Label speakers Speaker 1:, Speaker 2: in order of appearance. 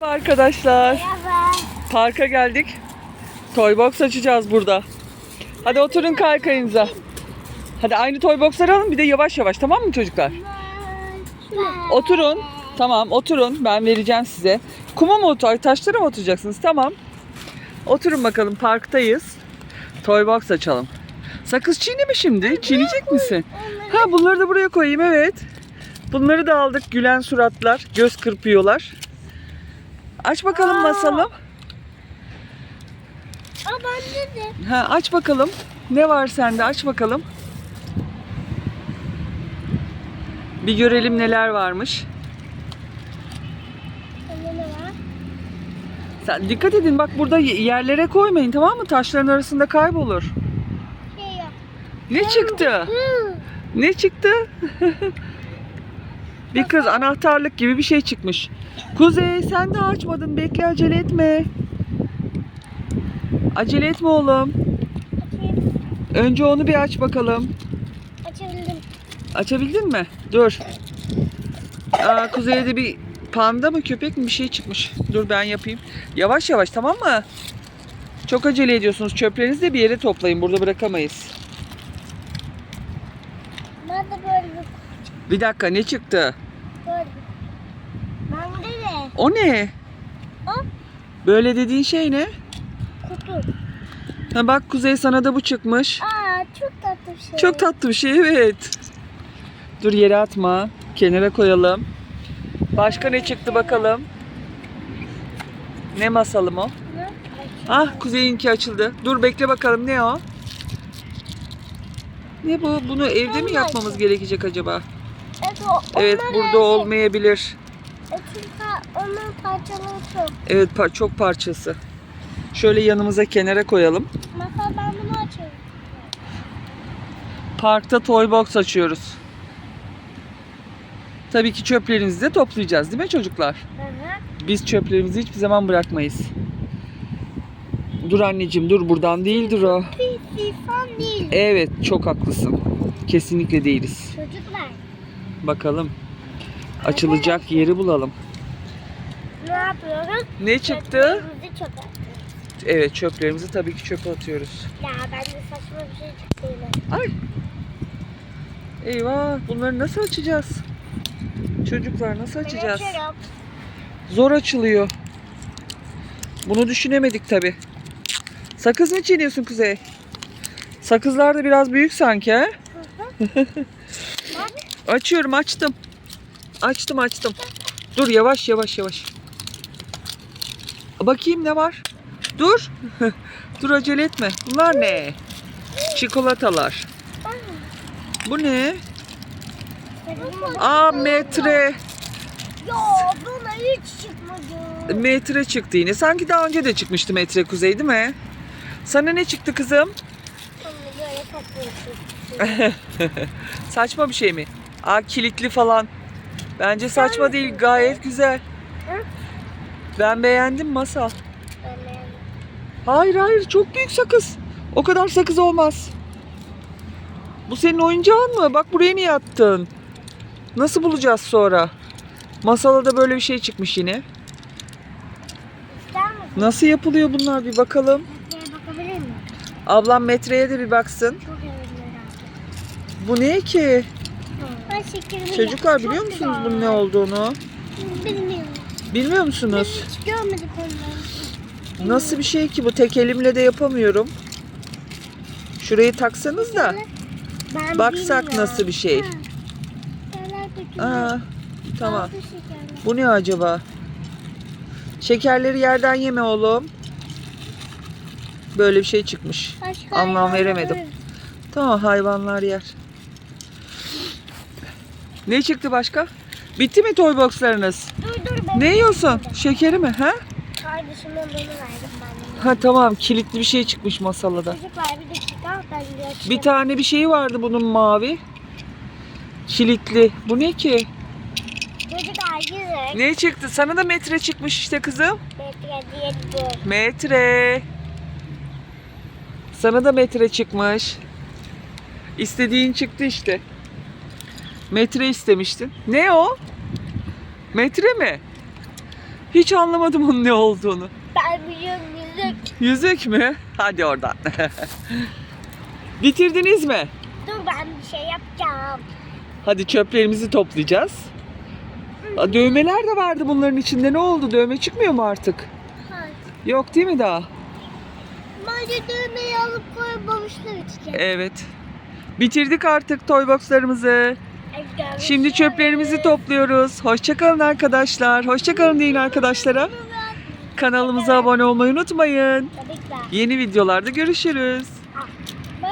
Speaker 1: Arkadaşlar
Speaker 2: Merhaba.
Speaker 1: parka geldik. Toy box açacağız burada. Hadi oturun kaykayınıza. Hadi aynı toy boxları alın bir de yavaş yavaş tamam mı çocuklar? Oturun. Tamam oturun ben vereceğim size. Kuma mı otur, taşlara mı oturacaksınız? Tamam. Oturun bakalım parktayız. Toy box açalım. Sakız çiğneme şimdi. Çiğneyecek misin? Ha bunları da buraya koyayım evet. Bunları da aldık. Gülen suratlar. Göz kırpıyorlar. Aç bakalım
Speaker 2: Aa.
Speaker 1: masalım.
Speaker 2: Aa bende de.
Speaker 1: Ha, aç bakalım. Ne var sende? Aç bakalım. Bir görelim neler varmış.
Speaker 2: Bende ne var?
Speaker 1: Sen dikkat edin bak burada yerlere koymayın tamam mı? Taşların arasında kaybolur.
Speaker 2: Şey yok.
Speaker 1: Ne çıktı?
Speaker 2: Hı.
Speaker 1: Ne çıktı? bir kız anahtarlık gibi bir şey çıkmış. Kuzey sen de açmadın. Bekle acele etme. Acele etme oğlum.
Speaker 2: Açayım.
Speaker 1: Önce onu bir aç bakalım.
Speaker 2: Açabildim.
Speaker 1: Açabildin mi? Dur. Aa, kuzeyde de bir panda mı köpek mi bir şey çıkmış. Dur ben yapayım. Yavaş yavaş tamam mı? Çok acele ediyorsunuz. Çöplerinizi de bir yere toplayın. Burada bırakamayız.
Speaker 2: Ben de böyle bir
Speaker 1: Bir dakika ne çıktı?
Speaker 2: de.
Speaker 1: O ne?
Speaker 2: O
Speaker 1: Böyle dediğin şey ne?
Speaker 2: kutu.
Speaker 1: Ha bak Kuzey sana da bu çıkmış.
Speaker 2: Aa çok tatlı bir şey.
Speaker 1: Çok tatlı bir şey evet. Dur yere atma. Kenara koyalım. Başka ne çıktı bakalım? Ne masalım o?
Speaker 2: Hı?
Speaker 1: Ah Kuzey'inki açıldı. Dur bekle bakalım ne o? Ne bu? Bunu evde mi yapmamız gerekecek acaba?
Speaker 2: Evet, o,
Speaker 1: Evet
Speaker 2: onlar
Speaker 1: burada
Speaker 2: evde.
Speaker 1: olmayabilir.
Speaker 2: E, çünkü onun parçaları çok.
Speaker 1: Evet par- çok parçası. Şöyle yanımıza kenara koyalım.
Speaker 2: Masal ben bunu açıyorum.
Speaker 1: Parkta toy box açıyoruz. Tabii ki çöplerinizi de toplayacağız değil mi çocuklar?
Speaker 2: Hı hı.
Speaker 1: Biz çöplerimizi hiçbir zaman bırakmayız. Dur anneciğim dur buradan değildir o.
Speaker 2: Bir sifon değil.
Speaker 1: Evet çok haklısın. Kesinlikle değiliz. Bakalım. Açılacak yeri bulalım.
Speaker 2: ne yapıyoruz?
Speaker 1: Ne çıktı?
Speaker 2: Çöplerimizi çöpe atıyoruz.
Speaker 1: Evet çöplerimizi tabii ki çöpe atıyoruz.
Speaker 2: Ya bence saçma bir şey çıktı yine.
Speaker 1: Ay. Eyvah bunları nasıl açacağız? Çocuklar nasıl açacağız?
Speaker 2: Ben açıyorum.
Speaker 1: Zor açılıyor. Bunu düşünemedik tabi. Sakız mı çiğniyorsun Kuzey? Sakızlar da biraz büyük sanki ha? Açıyorum açtım. Açtım açtım. Dur yavaş yavaş yavaş. Bakayım ne var? Dur. Dur acele etme. Bunlar ne? Çikolatalar. Bu ne? Aa metre.
Speaker 2: Ya buna hiç çıkmadı.
Speaker 1: Metre çıktı yine. Sanki daha önce de çıkmıştı metre kuzey değil mi? Sana ne çıktı kızım? Saçma bir şey mi? Aa kilitli falan. Bence saçma değil. Gayet güzel. Ben beğendim masal. Hayır hayır çok büyük sakız. O kadar sakız olmaz. Bu senin oyuncağın mı? Bak buraya niye attın? Nasıl bulacağız sonra? Masala da böyle bir şey çıkmış yine. Nasıl yapılıyor bunlar bir bakalım.
Speaker 2: Bakabilir miyim?
Speaker 1: Ablam metreye de bir baksın.
Speaker 2: Çok.
Speaker 1: Bu ne ki?
Speaker 2: Ben şekerimi
Speaker 1: Çocuklar biliyor
Speaker 2: Çok
Speaker 1: musunuz
Speaker 2: güzel.
Speaker 1: bunun ne olduğunu?
Speaker 2: Bilmiyorum.
Speaker 1: Bilmiyor musunuz?
Speaker 2: hiç görmedik onları.
Speaker 1: Nasıl bir şey ki bu? Tek elimle de yapamıyorum. Şurayı taksanız da.
Speaker 2: Ben
Speaker 1: Baksak
Speaker 2: bilmiyorum.
Speaker 1: nasıl bir şey.
Speaker 2: Ha.
Speaker 1: Aa, tamam. Bu ne acaba? Şekerleri yerden yeme oğlum. Böyle bir şey çıkmış.
Speaker 2: Başka
Speaker 1: Anlam veremedim.
Speaker 2: var.
Speaker 1: Tamam hayvanlar yer. Ne çıktı başka? Bitti mi toy boxlarınız?
Speaker 2: Dur dur ben.
Speaker 1: Ne yiyorsun? Şekeri mi? Ha?
Speaker 2: Kardeşime bunu verdim ben.
Speaker 1: Ha tamam kilitli bir şey çıkmış masalada.
Speaker 2: Çocuklar bir dakika ben bir açayım.
Speaker 1: Bir tane bir şey vardı bunun mavi. Kilitli. Bu ne ki?
Speaker 2: Çocuklar güzel.
Speaker 1: Ne çıktı? Sana da metre çıkmış işte kızım.
Speaker 2: Metre diye.
Speaker 1: Metre. Sana da metre çıkmış. İstediğin çıktı işte. Metre istemiştin. Ne o? Metre mi? Hiç anlamadım onun ne olduğunu.
Speaker 2: Ben biliyorum yüzük.
Speaker 1: Yüzük mü? Hadi oradan. Bitirdiniz mi?
Speaker 2: Dur ben bir şey yapacağım.
Speaker 1: Hadi çöplerimizi toplayacağız. Aa, Dövmeler de vardı bunların içinde. Ne oldu? Dövme çıkmıyor mu artık?
Speaker 2: Hayır.
Speaker 1: Yok değil mi daha?
Speaker 2: Bence düğmeyi alıp koymamışlar içine.
Speaker 1: Evet. Bitirdik artık toy boxlarımızı. Şimdi çöplerimizi topluyoruz. Hoşçakalın arkadaşlar. Hoşçakalın deyin arkadaşlara. Kanalımıza abone olmayı unutmayın. Yeni videolarda görüşürüz.